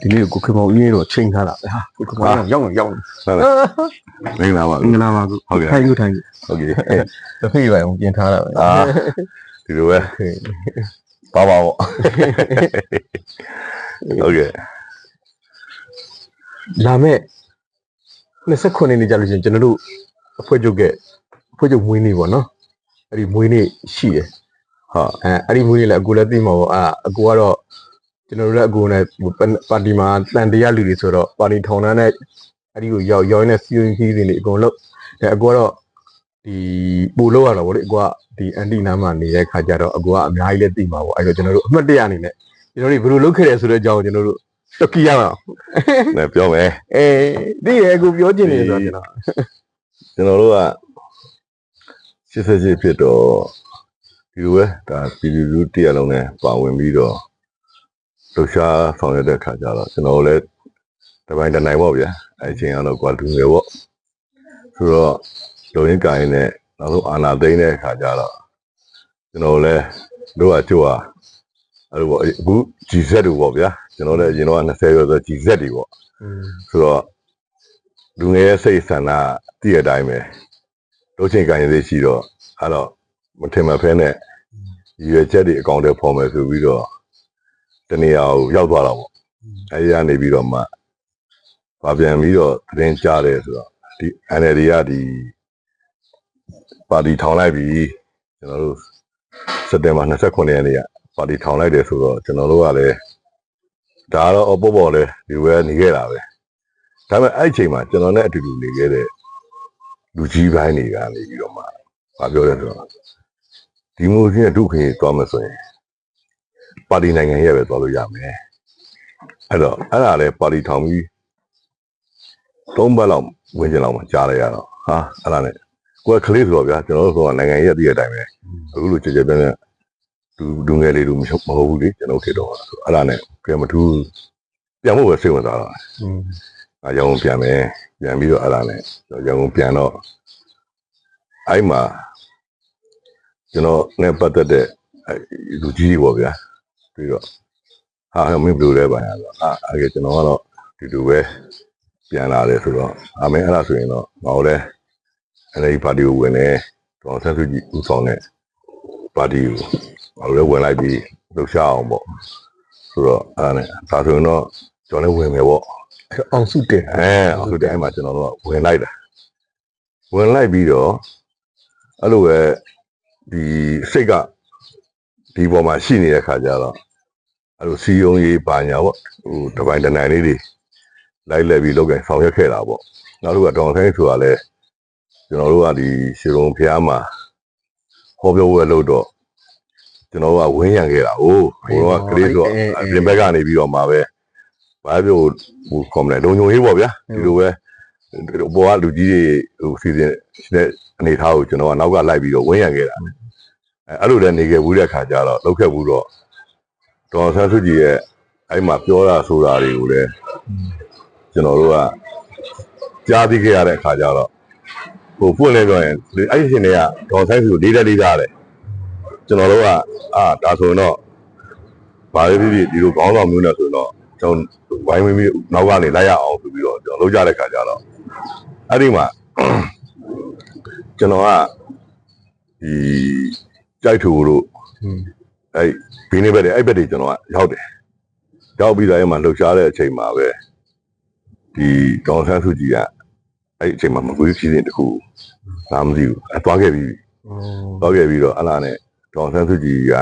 ဒီနေ့ကိုခင်မောင်ဦးရင်းတော့ချိန်ထားတာပဲဟာကိုခင်မောင်ကရောက်ရောက်ဟုတ်လားမင်္ဂလာပါမင်္ဂလာပါကိုဟုတ်ကဲ့ထိုင်ကိုထိုင်ကိုဟုတ်ကဲ့တစ်ဖိပိုင်အောင်ပြင်ထားတာပဲအာဒီလိုပဲပါပါပေါ့ဟုတ်ကဲ့လာမဲ့29နှစ်နေကြလို့ရှရင်ကျွန်တော်တို့အဖွဲ့ချုပ်ကအဖွဲ့ချုပ်မွေးနေ့ပေါ့နော်အဲ့ဒီမွေးနေ့ရှိတယ်ဟာအဲအဲ့ဒီမွေးနေ့လည်းအကူလည်းသိမှာပေါ့အာအကူကတော့ ကျွန်တော်တို့လည်းအကူနဲ့ပါတီမှာတန်တရားလူတွေဆိုတော့ပါတီထောင်တန်းနဲ့အဲ့ဒီကိုရောက်ရောက်နေတဲ့စီယုံကြီးတွေနေအကုန်လုံးအဲအကူကတော့ဒီပို့လို့ရတော့ဗောလေအကူကဒီအန်တီနာမှာနေတဲ့ခါကျတော့အကူကအများကြီးလည်းသိမှာပေါ့အဲ့တော့ကျွန်တော်တို့အမှတ်တရအနေနဲ့ကျွန်တော်တို့ဘယ်လိုလုပ်ခဲ့တယ်ဆိုတဲ့အကြောင်းကိုကျွန်တော်တို့တက်ကြည့်ရအောင်လည်းပြောမယ်အေးဒီရအကူပြောချင်နေဆိုတော့ကျွန်တော်ကျွန်တော်တို့က88ဖြစ်တော့ဒီလိုပဲဒါပြည်သူလူတရလုံးနဲ့ပါဝင်ပြီးတော့ လှူရှားဆောင်ရွက်တဲ့ခါကျတော့ကျွန်တော်လည်းတပိုင်းတနိုင်ပေါ့ဗျာအဲချိန်ကတော့ကွာလူငယ်ပေါ့ဆိုတော့လုံရင်းကိုင်းနဲ့နောက်ဆုံးအာနာသိန်းတဲ့ခါကျတော့ကျွန်တော်လည်းတို့ကကြို့ဟာအဲ့လိုပေါ့အခု GZ တို့ပေါ့ဗျာကျွန်တော်လည်းအရင်တော့20ရောဆို GZ တွေပေါ့ဆိုတော့လူငယ်ရဲ့စိတ်ဆန္ဒတည့်တဲ့အတိုင်းပဲတို့ချိန်ကိုင်းရေးရှိတော့အဲ့တော့မထင်မဖဲနဲ့ရွေချက်တွေအကောင့်တွေဖော်မယ်ဆိုပြီးတော့ တနေရာကိုရောက်သွားတော့ပေါ့အဲဒီကနေပြီးတော့မှဗာပြန်ပြီးတော့သတင်းကြားတယ်ဆိုတော့ဒီ NLD ကဒီပါတီထောင်လိုက်ပြီကျွန်တော်တို့စက်တင်ဘာ29ရက်နေ့ကပါတီထောင်လိုက်တယ်ဆိုတော့ကျွန်တော်တို့ကလည်းဒါကတော့အပေါ်ပေါ်လဲဒီဝဲနေခဲ့တာပဲဒါပေမဲ့အဲ့ဒီအချိန်မှာကျွန်တော်နဲ့အတူတူနေခဲ့တဲ့လူကြီးပိုင်းတွေကနေပြီးတော့မှမပြောရဲဆိုတော့ဒီမိုကရေစီနဲ့ဒုက္ခရေးသွားမယ်ဆိုရင် ပါတီနိုင်ငံရဲ့ပဲသွားလို့ရမယ်အဲ့တော့အဲ့ဒါလည်းပါတီထောင်ပြီးသုံးဘက်လောက်ဝင်ကျင်လောက်မှကြားလိုက်ရတော့ဟာအဲ့ဒါနဲ့ကိုယ်ကကလေးဆိုတော့ဗျာကျွန်တော်တို့ကနိုင်ငံရဲ့တည့်တဲ့အတိုင်းပဲအခုလိုကြကြပြန့်ပြန့်လူလူငယ်လေးလူမဟုတ်ဘူးလေကျွန်တော်တို့ခေတ်တော့ဆိုအဲ့ဒါနဲ့ပြန်မထူးပြန်ဖို့ပဲစိတ်ဝင်စားတော့อืมအရောင်ပြန်မယ်ပြန်ပြီးတော့အဲ့ဒါနဲ့ရောင်ပြန်တော့အဲ့မှာကျွန်တော်နဲ့ပတ်သက်တဲ့အဲ့လူကြီးတွေပေါ့ဗျာ ပြီးတော့ဟာမင်းဘယ်လိုလဲပါရတော့အာအဲ့ကကျွန်တော်ကတော့ဒီလိုပဲပြန်လာတယ်ဆိုတော့အမေအဲ့ဒါဆိုရင်တော့ငါတို့လည်းအဲ့ဒီပါတီကိုဝင်နေတော့ဆက်စုကြည့်ဦးဆောင်တဲ့ပါတီကိုငါတို့လည်းဝင်လိုက်ပြီးလှူရှားအောင်ပေါ့ဆိုတော့အဲ့ဒါနဲ့ဒါဆိုရင်တော့ကျွန်တော်လည်းဝင်မယ်ပေါ့အောင်စုတင်အဲအခုတိုင်းမှာကျွန်တော်တို့ကဝင်လိုက်တာဝင်လိုက်ပြီးတော့အဲ့လိုပဲဒီစိတ်ကဒီပေါ်မှာရှိနေတဲ့ခါကျတော့ အဲ့လိုစီယုံရေးပါညာပေါ့ဟိုတပိုင်းတနိုင်လေးတွေလိုက်လက်ပြီးလောက်ကင်ဆောင်ရွက်ခဲ့တာပေါ့နောက်တစ်ခုကတောင်ဆိုင်ဆိုတာလဲကျွန်တော်တို့ကဒီရှီရုံဖျားမှာဟောပြောဝဲလို့တော့ကျွန်တော်တို့ကဝင်းရံခဲ့တာဟိုဟိုတော့ကလေးဆိုပြင်ဘက်ကနေပြီးတော့မှာပဲဘာပြောဟိုကွန်မလဲလုံုံရေးပေါ့ဗျာဒီလိုပဲဘောကလူကြီးတွေဟိုစီစဉ်တဲ့အနေထားကိုကျွန်တော်ကနောက်ကလိုက်ပြီးတော့ဝင်းရံခဲ့တာအဲအဲ့လိုလည်းနေခဲ့ဘူးတဲ့ခါကျတော့လောက်ခဲ့ဘူးတော့ ဒေါ်ဆန်းစုကြည်ရဲ့အဲ့မှာပြောတာဆိုတာတွေကိုလည်းကျွန်တော်တို့ကကြားသိခဲ့ရတဲ့ခါကျတော့ဟိုပွင့်လဲပြောရင်အဲ့ဒီရှင်တွေကဒေါ်ဆန်းစုလေးတက်လေးသားတယ်ကျွန်တော်တို့ကအာဒါဆိုရင်တော့ဘာလို့ဒီဒီလိုကောင်းဆောင်မျိုးနဲ့ဆိုရင်တော့ကျွန်တော်ဝိုင်းဝန်းပြီးနောက်ကနေလိုက်ရအောင်ဆိုပြီးတော့ကျွန်တော်လုပ်ကြတဲ့ခါကျတော့အဲ့ဒီမှာကျွန်တော်ကဒီကြိုက်ထူတို့อืม အဲ့ဘင်းနေဘက်တွေအဲ့ဘက်တွေကျွန်တော်ကရောက်တယ်ရောက်ပြီးတော့အဲ့မှာလှုပ်ရှားတဲ့အချိန်မှာပဲဒီဒေါ်ဆန်းစုကြည်ကအဲ့အချိန်မှာမကွေးဖြစ်တဲ့တခုလာမသိဘူးအသွားခဲ့ပြီးသွားခဲ့ပြီးတော့အလားနဲ့ဒေါ်ဆန်းစုကြည်က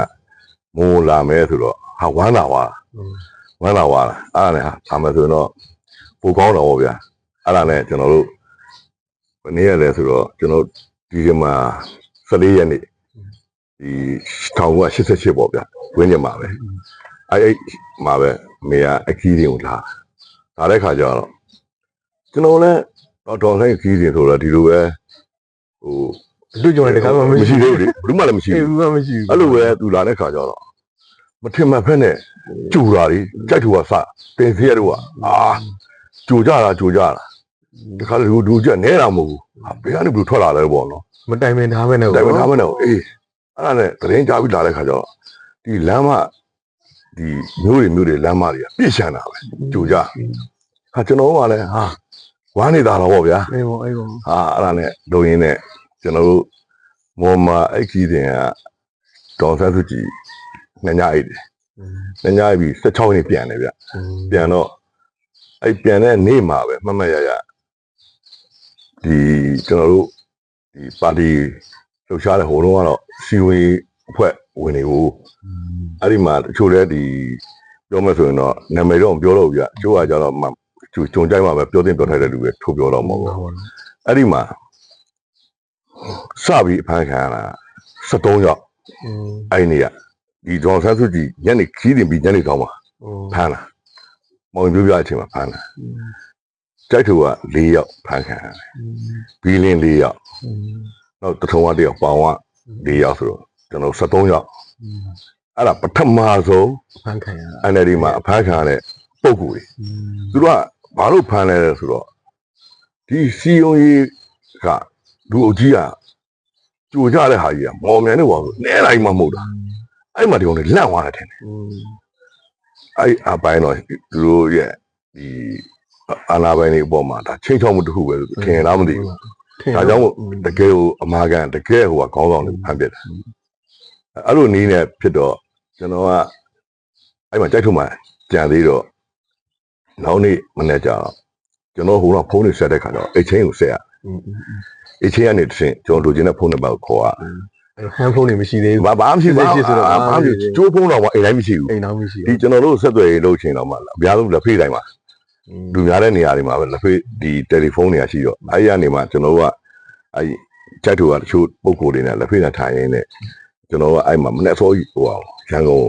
မိုးလာမဲဆိုတော့ဟာဝမ်းလာဝါဝမ်းလာဝါအဲ့ဒါနဲ့ဟာသာမဆိုတော့ပိုကောင်းတော့ဗောဗျာအဲ့ဒါနဲ့ကျွန်တော်တို့မနေ့ရလဲဆိုတော့ကျွန်တော်ဒီကမှာ14ရက်နေ့ ဒီ1988ပေါ့ဗျာဝင်းကျင်မှာပဲအဲ့အဲ့မှာပဲအမေကအခီးတွေကိုလာလာတဲ့ခါကျတော့ကျွန်တော်လည်းတော့ဒေါ်ဆိုင်ခီးတွေဆိုတော့ဒီလိုပဲဟိုတို့ကြောင့်လည်းတခါမှမမရှိရှိသေးဘူးလေဘူးမှလည်းမရှိဘူးဘူးဘူးမှမရှိဘူးအဲ့လိုပဲသူလာတဲ့ခါကျတော့မထင်မှတ်ဖက်နဲ့ကြူတာလေကြိုက်သူကစပင်စီရတော့ကအာကြူကြတာကြူကြတာတခါလေလူလူကြနဲတာမဟုတ်ဘူးဟာဘယ်ကနေဘယ်လိုထွက်လာလဲပေါ့နော်မတိုင်ပင်ထားမဲနဲ့တိုင်မထားမနဲ့အေး အဲ့ဒါနဲ့တရင်ကြားပြီးလာတဲ့ခါကျတော့ဒီလမ်းမဒီမျိုးတွေမျိုးတွေလမ်းမတွေကပြည့်ရှံတာပဲကြိုကြဟာကျွန်တော်ကလည်းဟာဝမ်းနေတာတော့ဗောဗျာအေးပေါ့အေးပေါ့ဟာအဲ့ဒါနဲ့လုံရင်းနဲ့ကျွန်တော်တို့မော်မာအဲ့ကြီးတင်ကဒေါန်ဆန်းစုကြည်ညညအိတ်တယ်ညညအိတ်ပြီး16နှစ်ပြန်တယ်ဗျပြန်တော့အဲ့ပြန်တဲ့နေ့မှာပဲမှတ်မှတ်ရရဒီကျွန်တော်တို့ဒီပါတီ လှုပ်ရှားတဲ့ဟိုတော့ကတော့စီဝေးအဖွဲ့ဝင်တွေကိုအဲ့ဒီမှာတချို့လဲဒီပြောမယ်ဆိုရင်တော့နာမည်တော့မပြောတော့ဘူးပြချို့ကကြတော့မှဂျုံကြိုင်မှာပဲပြောတင်ပြောထိုက်တဲ့လူပဲထိုးပြောတော့မှာပေါ့အဲ့ဒီမှာစပြီးအဖမ်းခံရတာ73ရောက်အဲ့ဒီနေ့ကဒီဒေါ်ဆန်းစုကြည်ညနေခီးတင်ပြီးညနေတော့မှာဖမ်းလာမောင်ပြပြအချိန်မှာဖမ်းလာကြိုက်သူက4ယောက်ဖမ်းခံရတယ်ဘီလင်း4ယောက် နောက်တထုံကတယောက်ပေါင်က4ယောက်ဆိုတော့ကျွန်တော်73ယောက်အဲ့ဒါပထမဆုံးဖန်ခံရတာ NLD မှာအဖမ်းခံရတဲ့ပုံကူတွေသူတို့ကဘာလို့ဖမ်းလဲဆိုတော့ဒီစီယုံကြီးကလူအုပ်ကြီးကကြိုကြတဲ့ဟာကြီးကမော်မြန်နေပါဘူးနဲတိုင်းမှမဟုတ်တာအဲ့မှာဒီကောင်တွေလန့်သွားတယ်ထင်တယ်အဲ့အပိုင်းတော့သူတို့ရဲ့ဒီအာနာပိုင်းတွေအပေါ်မှာဒါချိန်ချောက်မှုတစ်ခုပဲလို့ထင်လားမသိဘူး ဒါကြောင့်မို့တကယ်ကိုအမာကန်တကယ်ဟိုကခေါင်းဆောင်တွေဖမ်းပြစ်တယ်အဲ့လိုနည်းနဲ့ဖြစ်တော့ကျွန်တော်ကအဲ့မှာကြိုက်ထုံမှာကြံသေးတော့နောက်နေ့မနေ့ကျတော့ကျွန်တော်ဟိုကဖုန်းတွေဆက်တဲ့ခါကျတော့အချင်းကိုဆက်ရအချင်းကနေတစ်ဆင့်ကျွန်တော်လိုချင်တဲ့ဖုန်းနံပါတ်ကိုခေါ်ရဟန်ဖုန်းတွေမရှိသေးဘူးဘာဘာမှမရှိပါဖြစ်ဘူးဆိုတော့ဘာမှမရှိကျိုးဖုန်းတော့အိမ်တိုင်းမရှိဘူးအိမ်တော့မရှိဒီကျွန်တော်တို့ဆက်သွယ်ရေးလုပ်ချင်တော့မှအများဆုံးလက်ဖေးတိုင်းမှာ လူများတဲ့နေရာတွေမှာပဲလက်ဖေးဒီတယ်လီဖုန်းတွေကရှိတော့အဲဒီကနေမှကျွန်တော်တို့ကအဲဒီကြိုက်တူကတချို့ပုံကိုယ်တွေနဲ့လက်ဖေးနဲ့ထိုင်ရင်းနဲ့ကျွန်တော်ကအဲ့မှာမနေ့စောကြီးဟိုအောင်ရန်ကုန်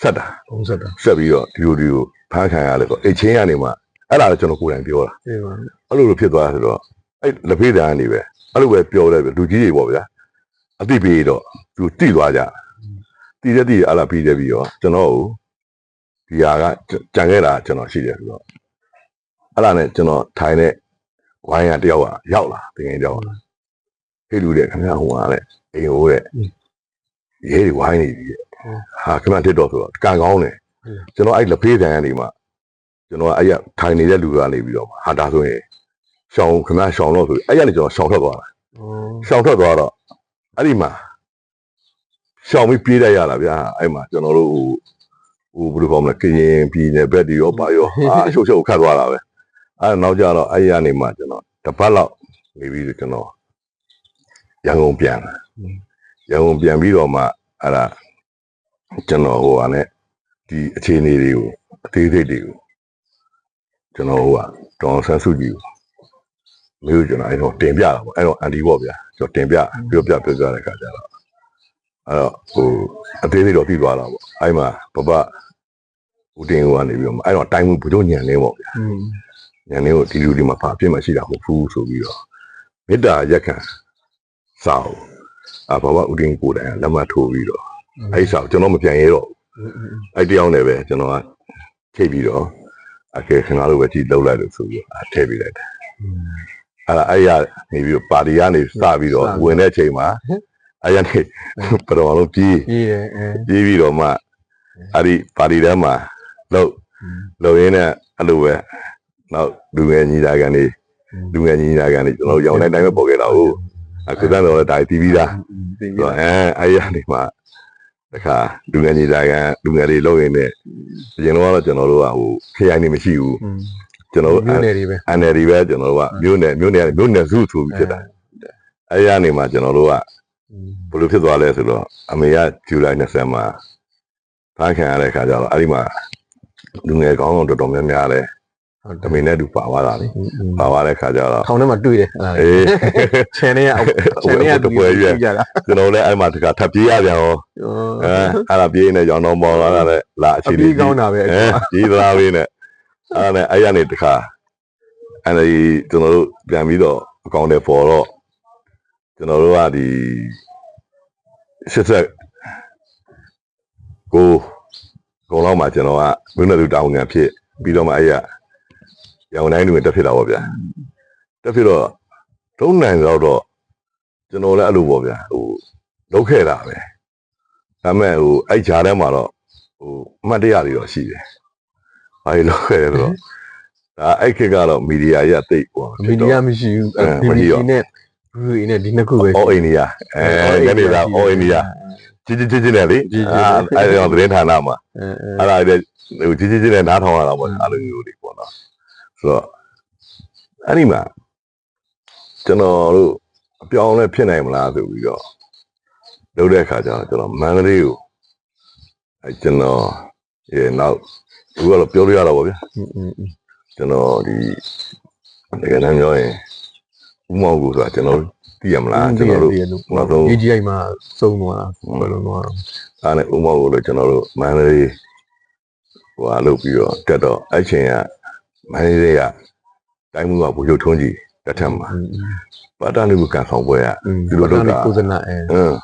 ဆက်တာပုံစံတာဆက်ပြီးတော့ဒီလိုဒီလိုဖမ်းခံရတယ်ဆိုအိတ်ချင်းကနေမှအဲ့ဒါလည်းကျွန်တော်ကိုယ်တိုင်ပြောတာအေးပါအဲ့လိုလိုဖြစ်သွားဆိုတော့အဲ့လက်ဖေးတန်းကနေပဲအဲ့လိုပဲပြောတယ်လူကြီးတွေပေါ့ဗျာအသိပေးတော့သူတိသွားကြတိတဲ့တိအဲ့လာပြီးတယ်ပြီးတော့ကျွန်တော်ကို ဒီဟာကကြံခဲ့တာကျွန်တော်ရှိတယ်ဆိုတော့အဲ့ဒါနဲ့ကျွန်တော်ထိုင်တဲ့ဝိုင်းရတယောက်ကရောက်လာတကယ်ကြောက်လာဟေးလူတဲ့ခင်ဗျာဟိုကတဲ့အိမ်ဟိုတဲ့ရေးတွေဝိုင်းနေပြီတဲ့ဟာခင်ဗျာတစ်တော့ဆိုတော့ကံကောင်းတယ်ကျွန်တော်အဲ့လက်ဖေးတန်းကနေမှကျွန်တော်ကအဲ့ရထိုင်နေတဲ့လူကနေပြီးတော့ဟာဒါဆိုရင်ရှောင်းခင်ဗျာရှောင်းတော့ဆိုအဲ့ရနေကျွန်တော်ရှောင်းထွက်သွားတာရှောင်ထွက်သွားတော့အဲ့ဒီမှာရှောင်ပြီးပြေးတတ်ရတာဗျာအဲ့မှာကျွန်တော်တို့ဟို ဟိုဘယ်လိုခေါ်မလဲကရင်ပြည်နယ်ဘက်ဒီရောပါရောအာရှုပ်ရှုပ်ခတ်သွားတာပဲအဲ့နောက်ကြတော့အဲ့ရနေမှာကျွန်တော်တစ်ပတ်လောက်နေပြီးတော့ကျွန်တော်ရန်ကုန်ပြန်လာရန်ကုန်ပြန်ပြီးတော့မှအဲ့ဒါကျွန်တော်ဟိုဟာနဲ့ဒီအခြေအနေတွေကိုအသေးစိတ်တွေကိုကျွန်တော်ဟိုကဒေါန်ဆန်းစုကြည်ကိုမျိုးကျွန်တော်အဲ့တော့တင်ပြတာပေါ့အဲ့တော့အန်ဒီပေါ့ဗျာကျွန်တော်တင်ပြပြောပြပြောပြတဲ့ခါကျတော့ အဲ့တော့ဟိုအသေးသေးတော့ပြီးသွားတာပေါ့အဲ့မှာပပဦးတင်ဦးကနေပြီးတော့အဲ့တော့တိုင်းမှုဘုတို့ညံနေပေါ့ဗျာညံနေကိုဒီလူဒီမှာဖာအပြစ်မရှိတာမဟုတ်ဘူးဆိုပြီးတော့မေတ္တာရက်ခံစာအုပ်အဘဘဦးတင်ကိုယ်တိုင်ကလက်မှတ်ထိုးပြီးတော့အဲ့စာကိုကျွန်တော်မပြန်ရဲတော့ဘူးအဲ့တယောက်နဲ့ပဲကျွန်တော်ကထိပ်ပြီးတော့အကဲခင်ဗျားတို့ပဲကြည့်လောက်လိုက်လို့ဆိုပြီးတော့အထည့်ပြီးလိုက်တယ်အဲ့ဒါအဲ့ရနေပြီးတော့ပါတီကနေစပြီးတော့ဝင်တဲ့အချိန်မှာ အဲ့ရနေပတော်လုံးပြေးပြေးတယ်အဲပြေးပြီးတော့မှအဲ့ဒီပါတီထဲမှာလောက်လောက်ရင်းနဲ့အဲ့လိုပဲနောက်လူငယ်ညီလာခံနေလူငယ်ညီလာခံနေကျွန်တော်တို့ရောင်းတိုင်းတိုင်းပဲပေါ်ခဲ့တာဟုတ်အခုတန်းတော့လည်းဒါတီးပြီးသားပြေးဆိုတော့အဲအဲ့ရနေမှာတခါလူငယ်ညီလာခံလူငယ်တွေလောက်ရင်းနဲ့အရင်တော့ကျွန်တော်တို့ကဟိုခရိုင်နေမရှိဘူးကျွန်တော်တို့မြို့နယ်တွေပဲအန်နယ်ဒီပဲကျွန်တော်တို့ကမြို့နယ်မြို့နယ်မြို့နယ်စုဆိုပြီးဖြစ်တာအဲရနေမှာကျွန်တော်တို့က ဘယ်လိုဖြစ်သွားလဲဆိုတော့အမေကဇူလိုင်20မှာဖမ်းခံရတဲ့ခါကျတော့အဲ့ဒီမှာလူငယ်ကောင်းအောင်တော်တော်များများလဲဟုတ်တမင်နဲ့တူပါသွားတာလေပါသွားတဲ့ခါကျတော့ထောင်ထဲမှာတွေ့တယ်အဲ့ဒါအေးချန်နေရချန်နေရကြတာကျွန်တော်လည်းအဲ့မှာတခါထပ်ပြေးရပြန်ရောအဲအဲ့ဒါပြေးနေကြောင်းတော့ပေါ်လာတာလေလာအအချီပြေးလေးကောင်းတာပဲအဲကြီးသလားလေးနဲ့အဲ့ဒါနဲ့အဲ့ရနေတခါအဲ့ဒီကျွန်တော်တို့ပြန်ပြီးတော့အကောင့်တွေပေါ်တော့ ကျွန်တော်တို့ကဒီရှစ်ဆက်ကိုကိုလောက်မှကျွန်တော်ကမင်းတို့တောင်းငံဖြစ်ပြီးတော့မှအဲ့ရရောင်တိုင်းတွေတက်ဖြစ်တာပေါ့ဗျာတက်ဖြစ်တော့တုံးနိုင်တော့တော့ကျွန်တော်လည်းအဲ့လိုပေါ့ဗျာဟိုလုတ်ခဲ့တာပဲဒါပေမဲ့ဟိုအဲ့ဂျားထဲမှာတော့ဟိုအမှတ်တရတွေတော့ရှိတယ်။ဘာလို့လဲဆိုတော့ဒါအဲ့ခေတ်ကတော့မီဒီယာကြီးကတိတ်ပေါ့မီဒီယာမရှိဘူးအဲ BBC နဲ့ Blu-ray နဲ့ဒီနှစ်ခုပဲအော်အိန္ဒိယအဲကနေလာအော်အိန္ဒိယကြီးကြီးကြီးကြီးနဲ့လေအဲ့ဒါသတင်းဌာနမှာအဲအဲအဲ့ဒါတွေဟိုကြီးကြီးကြီးနဲ့နားထောင်ရတာပေါ့အဲ့လိုမျိုးတွေပေါ့နော်ဆိုတော့အဲ့ဒီမှာကျွန်တော်တို့အပြောင်းလဲဖြစ်နိုင်မလားဆိုပြီးတော့လုပ်တဲ့အခါကျတော့ကျွန်တော်မန္တလေးကိုအဲကျွန်တော်ရေနောက်သူကတော့ပြောလို့ရတော့ဗောဗျာอืมကျွန်တော်ဒီတကယ်တမ်းပြောရင် ဥမောက်ကိုဆိုတာကျွန်တော်တို့သိရမလားကျွန်တော်တို့နောက်ဆုံး AGI မှာစုံသွားဘယ်လိုသွားအားနဲ့ဥမောက်ကိုလည်းကျွန်တော်တို့မန္တလေးဟိုအားလုပ်ပြီးတော့တက်တော့အဲ့ချိန်ကမန္တလေးကတိုင်းမှုကဘုရုပ်ထုံးကြီးတက်ထက်မှာပါတာနုကန်ဆောင်ပွဲကอืมဒီလိုလုပ်တာကိုစနာအဲအင်း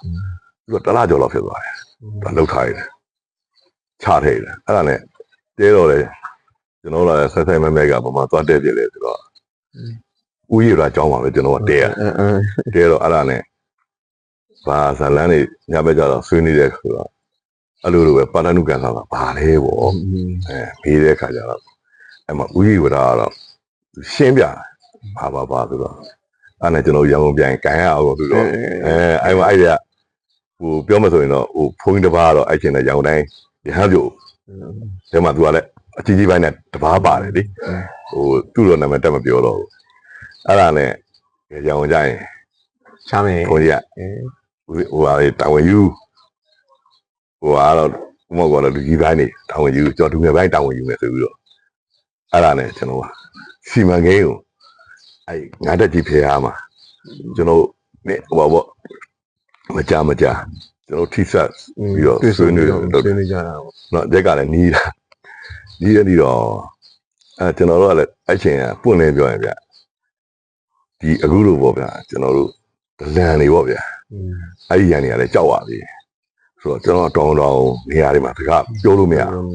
သူကတလားကျော်လောက်ဖြစ်သွားတယ်သူလှုပ်ထားရတယ်ချထိတ်တယ်အဲ့ဒါနဲ့တဲတော့လေကျွန်တော်တို့လည်းဆက်ဆက်မဲမဲကဘာမှသွားတက်ပြလေဆိုတော့ ဥယျာဉ်အကြောင်းပါပဲကျွန်တော်ကတဲရအဲအဲတဲတော့အဲ့ဒါနဲ့ဘာဇာလန်းနေညဘက်ကျတော့ဆွေးနေတဲ့ဆိုတော့အဲ့လိုလိုပဲပါတနုကန်ဆောင်တာဘာလဲပေါ့อืมအဲမေးတဲ့ခါကျတော့အဲ့မှာဥယျာဉ်ဝဒကတော့ရှင်းပြဘာဘာဘာဆိုတော့အဲ့နဲ့ကျွန်တော်ရန်ကုန်ပြန်ကန်ရအောင်ဆိုတော့အဲအဲ့မှာအဲ့ဒါဟိုပြောမဆိုရင်တော့ဟိုဖုန်းတစ်ပါးတော့အဲ့ချင်းတဲ့ရောင်တိုင်းရဟန်းပြိုတဲမှာသူကလည်းအကြီးကြီးပိုင်းနဲ့တစ်ပါးပါတယ်လေဟိုသူ့လိုနာမည်တက်မပြောတော့ဘူး အဲ့ဒါနဲ့ရောင်ကြရင် ချားမယ် ဖုန်းကြီးက အဲ ဟိုဟာလေတာဝန်ယူဟိုဟာတော့ဘုမောကတော့လူကြီးပိုင်းနေတာဝန်ယူကျွန်တော်ဒူငယ်ပိုင်းတာဝန်ယူမယ်ဆိုပြီးတော့အဲ့ဒါနဲ့ကျွန်တော်ကစီမံကိန်းကိုအဲ့ငါတက်ကြီးဖေးအားမှာကျွန်တော်နဲ့ဟိုပါပေါ့မကြမကြကျွန်တော်ထိဆက် ပြီးတော့ဆွေးနွေးတော့ ဆွေးနွေးကြတာပေါ့ เนาะရက်ကလည်းနီးတာနီးရပြီးတော့အဲကျွန်တော်တို့ကလည်းအဲ့ချိန်ကပွင့်နေပြောရင်ဗျ ဒီအခုလိုပေါ့ဗျာကျွန်တော်တို့ဒလန်တွေပေါ့ဗျာอืมအဲ့ဒီရန်တွေကလည်းကြောက်ပါပြီဆိုတော့ကျွန်တော်တောင်းတောင်းနေရာတွေမှာတကားပြောလို့မရဟုတ်